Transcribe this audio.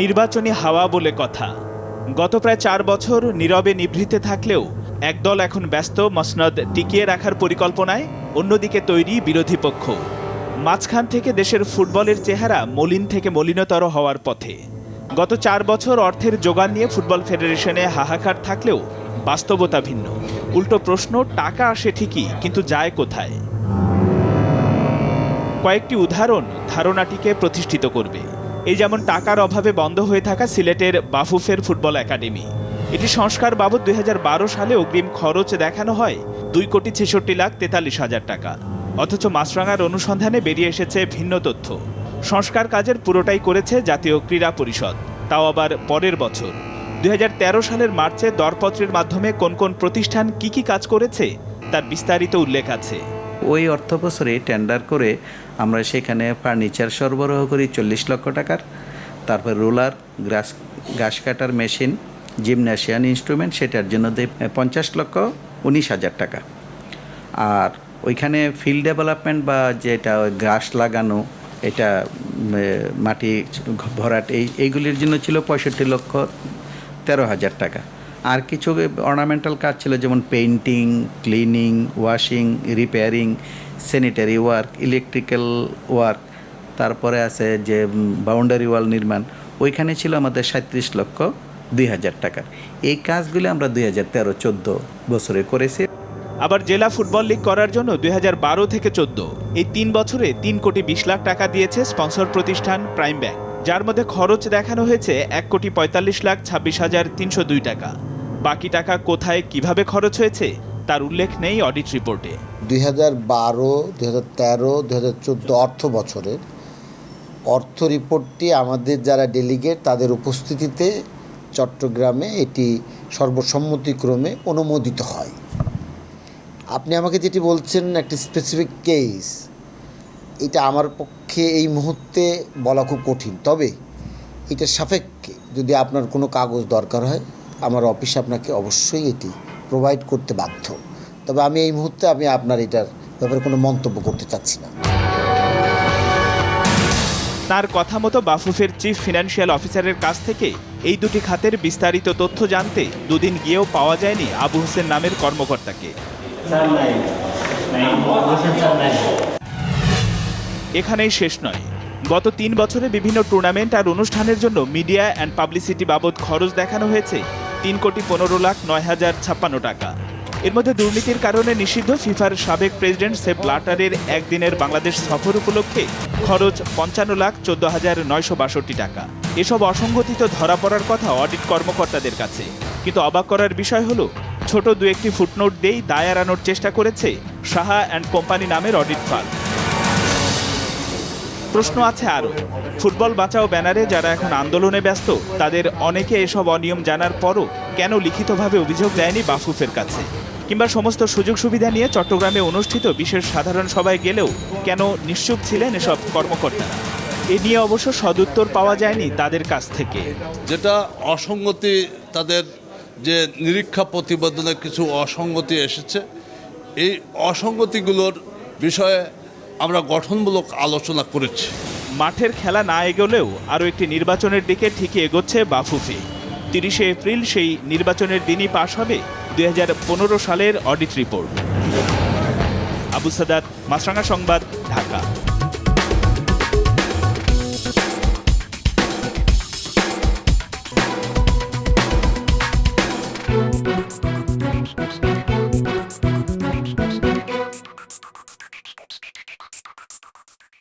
নির্বাচনী হাওয়া বলে কথা। গত প্রায় চার বছর নীরবে নিভৃতে থাকলেও একদল এখন ব্যস্ত মসনদ টিকিয়ে রাখার পরিকল্পনায় অন্যদিকে তৈরি বিরোধী পক্ষ। মাঝখান থেকে দেশের ফুটবলের চেহারা মলিন থেকে মলিনতর হওয়ার পথে। গত চার বছর অর্থের যোগান নিয়ে ফুটবল ফেডারেশনে হাহাকার থাকলেও বাস্তবতা ভিন্ন। উল্টো প্রশ্ন, টাকা আসে ঠিকই, কিন্তু যায় কোথায়? কয়েকটি উদাহরণ ধারণাটিকে প্রতিষ্ঠিত করবে। এই যেমন টাকার অভাবে বন্ধ হয়ে থাকা সিলেটের বাফুফের ফুটবল একাডেমি। এটি সংস্কার বাবদ দুই হাজার বারো সালে অগ্রিম খরচ দেখানো হয় দুই কোটি ছেষট্টি লাখ তেতাল্লিশ হাজার টাকা। অথচ মাছরাঙার অনুসন্ধানে বেরিয়ে এসেছে ভিন্ন তথ্য। সংস্কার কাজের পুরোটাই করেছে জাতীয় ক্রীড়া পরিষদ। তাও আবার পরের বছর। দুই হাজার তেরো সালের মার্চে দরপত্রের মাধ্যমে কোন কোন প্রতিষ্ঠান কি কি কাজ করেছে, তার বিস্তারিত উল্লেখ আছে। ওই অর্থ বছরে টেন্ডার করে আমরা সেখানে ফার্নিচার সরবরাহ করি চল্লিশ লক্ষ টাকার। তারপর রোলার গ্রাস ঘাস কাটার মেশিন জিমন্যাশিয়ান ইনস্ট্রুমেন্ট সেটার জন্য দেই পঞ্চাশ লক্ষ উনিশ হাজার টাকা। আর ওইখানে ফিল্ড ডেভেলপমেন্ট বা যেটা ঘাস লাগানো, এটা মাটি ভরাট, এই, এইগুলির জন্য ছিল পঁয়ষট্টি লক্ষ তেরো হাজার টাকা। আর কিছু অর্নামেন্টাল কাজ ছিল, যেমন painting cleaning washing repairing sanitary work electrical work তারপরে আছে যে বাউন্ডারি ওয়াল নির্মাণ, ওইখানে ছিল আমাদের সাঁত্রিশ লক্ষ দুই হাজার টাকার। এই কাজগুলি আমরা দুই হাজার তেরো, চোদ্দ বছরে করেছি। আবার জেলা ফুটবল লিগ করার জন্য দুই হাজার বারো থেকে চোদ্দ। এই তিন বছরে তিন কোটি বিশ লাখ টাকা দিয়েছে স্পন্সর প্রতিষ্ঠান প্রাইম ব্যাংক, যার মধ্যে খরচ দেখানো হয়েছে এক কোটি পঁয়তাল্লিশ লাখ ছাব্বিশ হাজার তিনশো দুই টাকা। বাকি টাকা কোথায় কীভাবে খরচ হয়েছে, তার উল্লেখ নেই অডিট রিপোর্টে দুই হাজার বারো, দুই হাজার তেরো, দুই হাজার চোদ্দ অর্থ বছরের। অর্থ রিপোর্টটি আমাদের যারা ডেলিগেট তাদের উপস্থিতিতে চট্টগ্রামে এটি সর্বসম্মতিক্রমে অনুমোদিত হয়। আপনি আমাকে যেটি বলছেন, একটি স্পেসিফিক কেস এটা আমার পক্ষে এই মুহূর্তে বলা খুব কঠিন। তবে এটা সাপেক্ষে যদি আপনার কোনো কাগজ দরকার হয় আমার অফিস আপনাকে অবশ্যই এটি প্রোভাইড করতে বাধ্য। তবে আমি এই মুহূর্তে আমি আপনার এটার ব্যাপারে কোনো মন্তব্য করতে চাচ্ছি না। তার কথা মতো বাফুফের চিফ ফিনান্সিয়াল অফিসারের কাছ থেকে এই দুটি খাতের বিস্তারিত তথ্য জানতে দুদিন গিয়েও পাওয়া যায়নি আবু হোসেন নামের কর্মকর্তাকে। এখানেই শেষ নয়। গত তিন বছরে বিভিন্ন টুর্নামেন্ট আর অনুষ্ঠানের জন্য মিডিয়া অ্যান্ড পাবলিসিটি বাবদ খরচ দেখানো হয়েছে তিন কোটি পনেরো লাখ নয় হাজার ছাপ্পান্ন টাকা। এর মধ্যে দুর্নীতির কারণে নিষিদ্ধ ফিফার সাবেক প্রেসিডেন্ট সেপ ব্লাটারের একদিনের বাংলাদেশ সফর উপলক্ষে খরচ পঞ্চান্ন লাখ চোদ্দ হাজার নয়শো বাষট্টি টাকা। এসব অসঙ্গতি তো ধরা পড়ার কথা অডিট কর্মকর্তাদের কাছে। কিন্তু অবাক করার বিষয় হলো, ছোট দু একটি ফুটনোট দিয়েই দায় এড়ানোর চেষ্টা করেছে সাহা অ্যান্ড কোম্পানি নামের অডিট ফার্ম। প্রশ্ন আছে আরও। ফুটবল বাঁচাও ব্যানারে যারা এখন আন্দোলনে ব্যস্ত, তাদের অনেকে এসব অনিয়ম জানার পরও কেন লিখিতভাবে অভিযোগ দেয়নি বাফুফের কাছে? কিংবা সমস্ত সুযোগ সুবিধা নিয়ে চট্টগ্রামে অনুষ্ঠিত বিশেষ সাধারণ সভায় গেলেও কেন নিশ্চুপ ছিলেন এসব কর্মকর্তারা? এ নিয়ে অবশ্য সদুত্তর পাওয়া যায়নি তাদের কাছ থেকে। যেটা অসঙ্গতি, তাদের যে নিরীক্ষা প্রতিবেদনে কিছু অসঙ্গতি এসেছে, এই অসঙ্গতিগুলোর বিষয়ে আমরা গঠনমূলক আলোচনা করেছি। মাঠের খেলা না এগোলেও আরও একটি নির্বাচনের দিকে ঠিকই এগোচ্ছে বাফুফে। তিরিশে এপ্রিল সেই নির্বাচনের দিনই পাশ হবে দুই হাজার পনেরো সালের অডিট রিপোর্ট। আবু সাদাত, মাছরাঙা সংবাদ, ঢাকা।